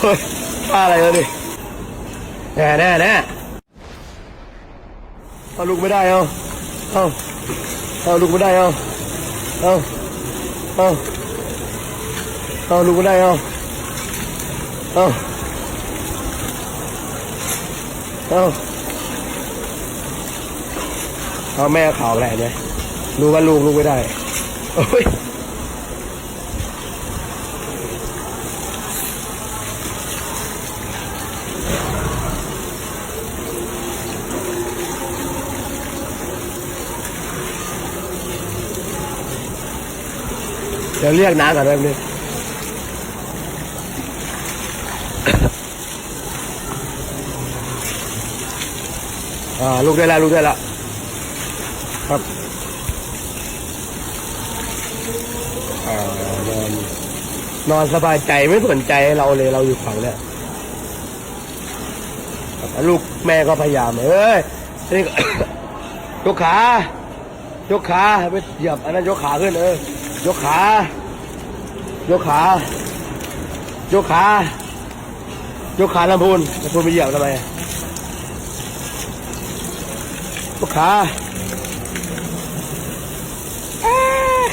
โอ้ยท่าอะไรวะนี่แน่แน่แน่เอาลุกไม่ได้เอาเอาเอาลุกไม่ได้เอาเอาเอาเอาลุกไม่ได้เอาเอาเอาเอาแม่ข่าวอะไรเนี่ยรู้ว่าลูกลุกไม่ได้โอ้ย ดี๋ยวเรียกน้าก่อนแป๊บนึงอ่าลูกได้แล้วลูกได้แล้วครับอ่านอนนอนสบายใจไม่สนใจเราเลยเราอยู่ฝั่งเนี่ยลูกแม่ก็พยายามเอ้ยนี่ยกขายกขาไม่เหยียบอันนั้นยกขาขึ้นเออ ยกขา ยกขา ยกขา ยกขาลำพูนลำพูนไปเหยียบทำไมยกขาเอ้ย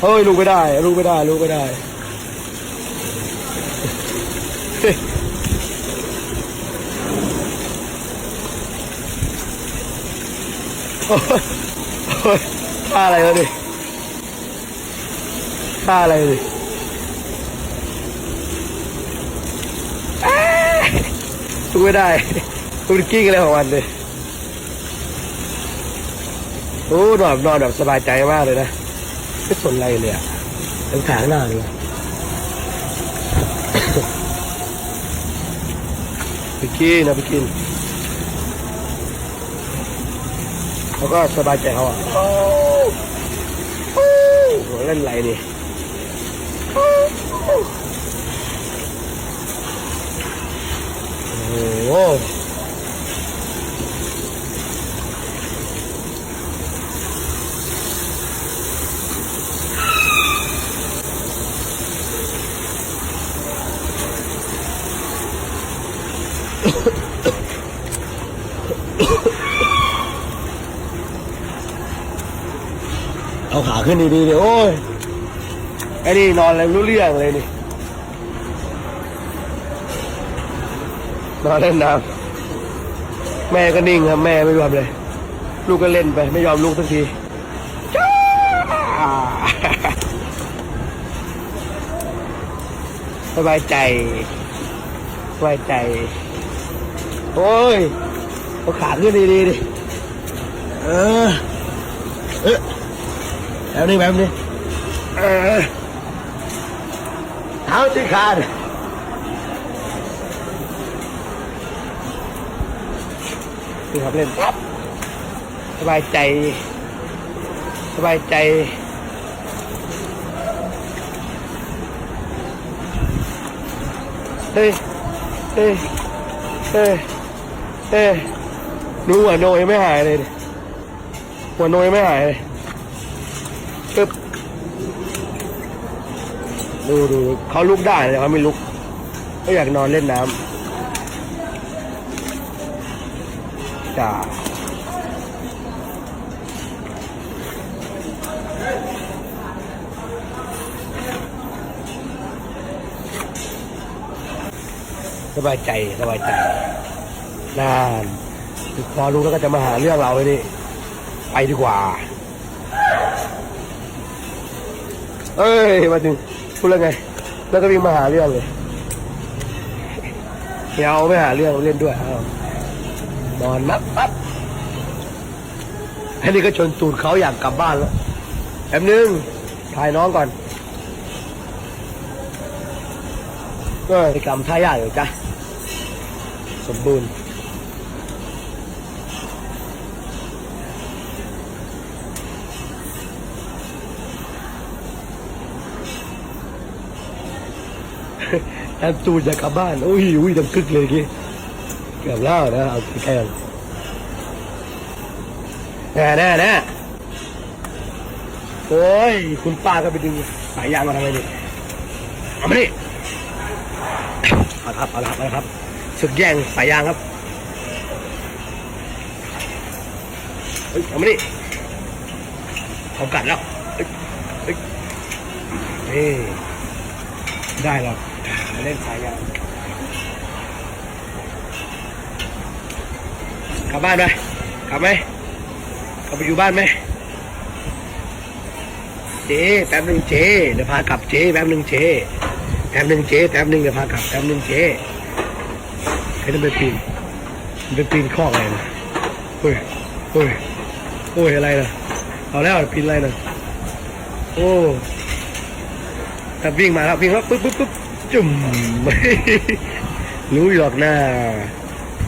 เฮ้ยลูกไม่ได้ ลูกไม่ได้ลูกไม่ได้เฮ้ยโอ้ยโอ้ยท่าอะไรวะนี่ ท่าอะไรดิเอ้ยลูกไม่ได้ลูกกิ้งอะไรของมันเลยโอ้นอนนอนแบบสบายใจมากเลยนะไม่สนอะไรเลยอะเป็นขาหน้าเลยอะไปกินนะไปกินเขาก็สบายใจเขาอะโอ้โอ้โหเล่นอะไรนี่ โอ้โหเอาขาขึ้นดีๆเดี๋ยวโอ้ย ไอ้นี่นอนอะไรไม่รู้เรื่องเลยนี่นอนเล่นน้ำแม่ก็นิ่งครับแม่ไม่ยอมเลย ลูกก็เล่นไป ไม่ยอมลูกสักทีจ้าสบายใจสบายใจ โอ้ยเอาขาขึ้นดีๆดิเออเออแบบนี้แบบนี้เออ เท้าที่ขาดนี่ครับเล่นปั๊บสบายใจ สบายใจเฮ้ยเฮ้ยเฮ้ยเฮ้ยดูหัวโนยไม่หายเลยหัวโนยไม่หายเลยปึ๊บ ดูดูเขาลุกได้แต่เขาไม่ลุกก็อยากนอนเล่นน้ำจ้าสบายใจสบายใจนานพอรู้แล้วก็จะมาหาเรื่องเราเลยนี่ไปดีกว่า เอ้ย มาถึง พูดแล้วไง แล้วก็วิ่งมาหาเรื่องเลยเดี๋ยวไม่หาเรื่องเล่นด้วยเอานอนนับปั๊บอันนี้ก็ชนตูดเขาอยากกลับบ้านแล้วแป๊บนึงถ่ายน้องก่อนก็กรรมท่ายากอยู่จ้ะสมบูรณ์ แอบตูดอยากลับบ้านอุ้ยอุ้ยดังกึกเลยเกี้เกือบแล้วนะเอาแค่แน่แน่แน่โอ้ย คุณป้าก็ไปดึงสายยางมาทำไมดิเอามาดิเอาละครับเอาละครับเอาละครับศึกแย่งสายยางครับเฮ้ยเอามาดิเขากัดแล้วเฮ้ยได้แล้ว เล่นสายยางกลับบ้านไหมกลับไหมกลับไปอยู่บ้านไหมเจ๊แป๊บหนึ่งเจ๊เดี๋ยวพากลับเจ๊แป๊บหนึ่งเจ๊แป๊บหนึ่งเจ๊แป๊บหนึ่งเดี๋ยวพากลับแป๊บหนึ่งเจ๊ให้ต้องไปปีนไปปีนคออะไรนะโอ้ยโอ้ยโอ้ยอะไรนะเอาแล้วปีนอะไรนะโอ้แต่วิ่งมาแล้ววิ่งแล้วปุ๊บปุ๊บปุ๊บ จุ่ม รู้หรอกนะ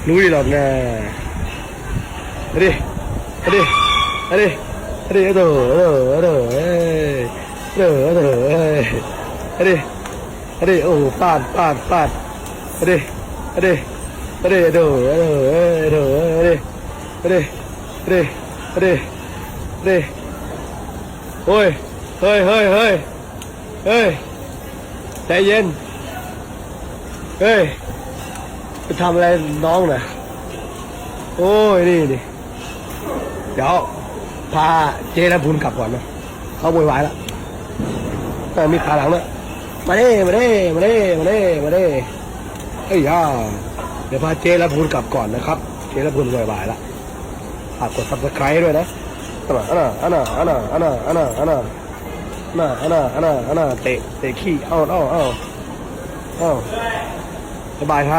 รู้หรอกนะเฮ้ยเฮ้ยเฮ้ยเฮ้ยเอ้อเอ้อเอ้อเอ้อเด้อเด้เด้โอ้ปาดปาดปาดเด้เด้เด้เด้อเด้อเด้อเด้เอ้เด้เด้เด้โอ้ยเฮ้ยเฮ้ยเฮ้ยเฮ้ยใจเย็น เฮ้ยไปทำอะไรน้องน่ะโอ้ยนี่นี่เดี๋ยวพาเจและพุนกลับก่อนนะเขาโวยวายแล้วแต่มีขาหลังด้วยมาเด้มาเด้มาเด้มาเด้มาเด้เอ้ยย่าเดี๋ยวพาเจและพุนกลับก่อนนะครับ เจและพุนโวยวายแล้วฝากกดซับสไครต์ด้วยนะอันน่ะอันน่ะอันน่ะอันน่ะอันน่ะอันน่ะอันน่ะอันน่ะอันน่ะอันน่ะเตะเตะขี้เอ้าเอ้าเอ้าเอ้า สบายครับ